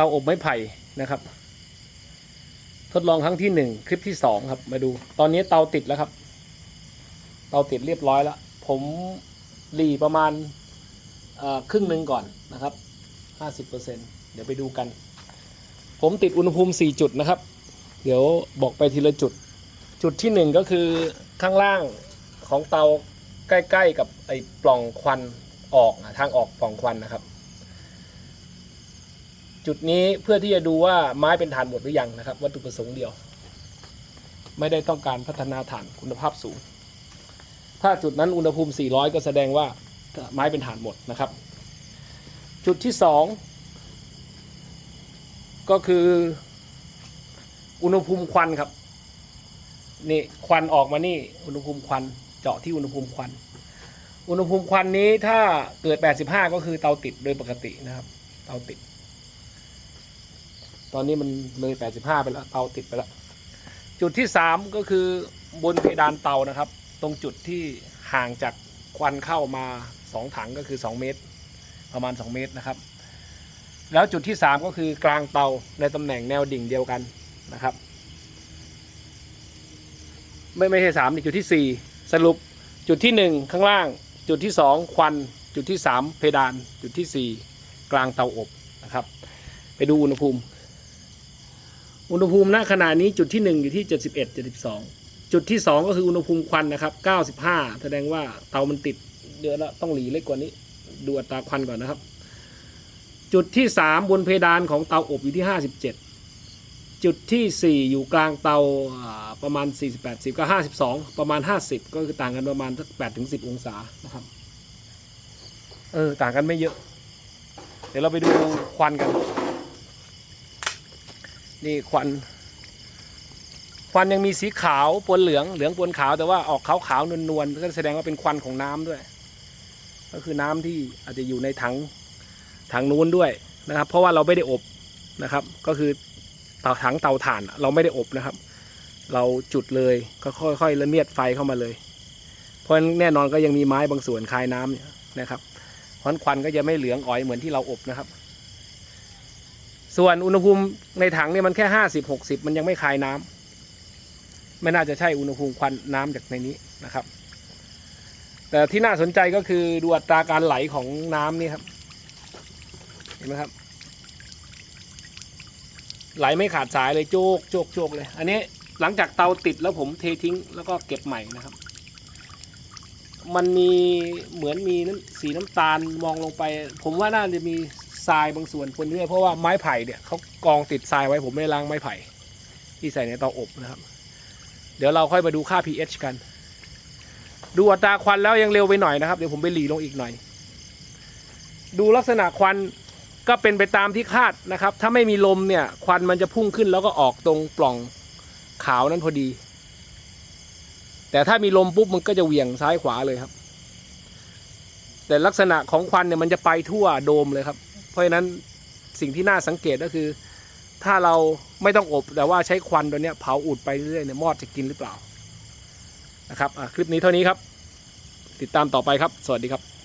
เตาอบไม้ไผ่นะครับ ทดลองครั้งที่หนึ่งคลิปที่สองครับ มาดู ตอนนี้เตาติดแล้วครับ เตาติดเรียบร้อยแล้ว ผมหลีประมาณครึ่งหนึ่งก่อนนะครับห้าสิบเปอร์เซ็นเดี๋ยวไปดูกัน ผมติดอุณหภูมิสี่จุดนะครับ เดี๋ยวบอกไปทีละจุด จุดที่หนึ่งก็คือข้างล่างของเตาใกล้ ๆ กับไอ้ปล่องควันออกทางออกปล่องควันนะครับ จุดนี้เพื่อที่จะดูว่าไม้เป็นฐานหมดหรือยังนะครับ วัตถุประสงค์เดียว ไม่ได้ต้องการพัฒนาฐานคุณภาพสูง ถ้าจุดนั้นอุณหภูมิ 400 ก็แสดงว่าไม้เป็นฐานหมดนะครับ จุดที่สองก็คืออุณหภูมิควันครับนี่ควันออกมานี่อุณหภูมิควันเจาะที่อุณหภูมิควันอุณหภูมิควันนี้ถ้าเกิด 85 ก็คือเตาติดโดยปกตินะครับ เตาติด ตอนนี้มันเลย85ไปแล้วเตาติดไปแล้ว จุดที่3ก็คือบนเพดานเตานะครับ ตรงจุดที่ห่างจากควันเข้ามา2ถังก็คือ2เมตร ประมาณ2เมตรนะครับ แล้วจุดที่3ก็คือกลางเตาในตำแหน่งแนวดิ่งเดียวกันนะครับ ไม่ไม่ใช่สามนี่จุดที่สี่สรุปจุดที่หนึ่งข้างล่าง จุดที่สองควันจุดที่สามเพดาน จุดที่สี่กลางเตาอบนะครับ ไปดูอุณหภูมิ อุณหภูมิณขณะนี้จุดที่หนึ่งอยู่ที่เจ็ดสิบเอ็ดเจ็ดสิบสองจุดที่สองก็คืออุณหภูมิควันนะครับเก้าสิบห้าแสดงว่าเตามันติดเยอะแล้วต้องหลีเล็กกว่านี้ ดูอัตราควันก่อนนะครับ จุดที่สามบนเพดานของเตาอบอยู่ที่ห้าสิบเจ็ดจุดที่ 4 อยู่กลางเตาอ่าประมาณ 48 10ก็52 ประมาณ 50 ก็คือต่างกันประมาณสัก8ถึง10 องศานะครับ เออ ต่างกันไม่เยอะ เดี๋ยวเราไปดูควันกัน นี่ควัน ควันยังมีสีขาวปนเหลืองเหลืองปนขาวแต่ว่าออกขาวขาวนวลๆก็แสดงว่าเป็นควันของน้ำด้วย ก็คือน้ำที่อาจจะอยู่ในถังถังนู้นด้วยนะครับ เพราะว่าเราไม่ได้อบนะครับ ก็คือเตาถังเตาถ่าน เราไม่ได้อบนะครับ เราจุดเลยก็ค่อยๆละเมียดไฟเข้ามาเลย เพราะฉะนั้นแน่นอนก็ยังมีไม้บางส่วนคายน้ำนะครับเพราะฉะนั้นควันก็จะไม่เหลืองอ๋อยเหมือนที่เราอบนะครับ ส่วนอุณหภูมิในถังเนี่ยมันแค่ห้าสิบหกสิบมันยังไม่คายน้ำไม่น่าจะใช่อุณหภูมิควันน้ำจากในนี้นะครับ แต่ที่น่าสนใจก็คือดูอัตราการไหลของน้ำนี่ครับ เห็นไหมครับ ไหลไม่ขาดสายเลยโจกโจกโจกเลย อันนี้หลังจากเตาติดแล้วผมเททิ้งแล้วก็เก็บใหม่นะครับ มันมีเหมือนมีน้ำสีน้ำตาลมองลงไป ผมว่าน่าจะมี ทรายบางส่วนปนด้วยเพราะว่าไม้ไผ่เนี่ยเขากองติดทรายไว้ผมไม่ล้างไม้ไผ่ ที่ใส่ในเตาอบนะครับ เดี๋ยวเราค่อยมาดูค่า pH กัน ดูอัตราควันแล้วยังเร็วไปหน่อยนะครับ เดี๋ยวผมไปหลีลงอีกหน่อย ดูลักษณะควันก็เป็นไปตามที่คาดนะครับ ถ้าไม่มีลมเนี่ย ควันมันจะพุ่งขึ้นแล้วก็ออกตรงปล่องขาวนั้นพอดี แต่ถ้ามีลมปุ๊บมันก็จะเหวี่ยงซ้ายขวาเลยครับ แต่ลักษณะของควันเนี่ยมันจะไปทั่วโดมเลยครับ ราะฉะนั้นสิ่งที่น่าสังเกตก็คือ ถ้าเราไม่ต้องอบแต่ว่าใช้ควันตัวเนี้ยเผาอุดไปเรื่อยๆเนี่ยมอดจะกินหรือเปล่านะครับอะคลิปนี้เท่านี้ครับ ติดตามต่อไปครับ สวัสดีครับ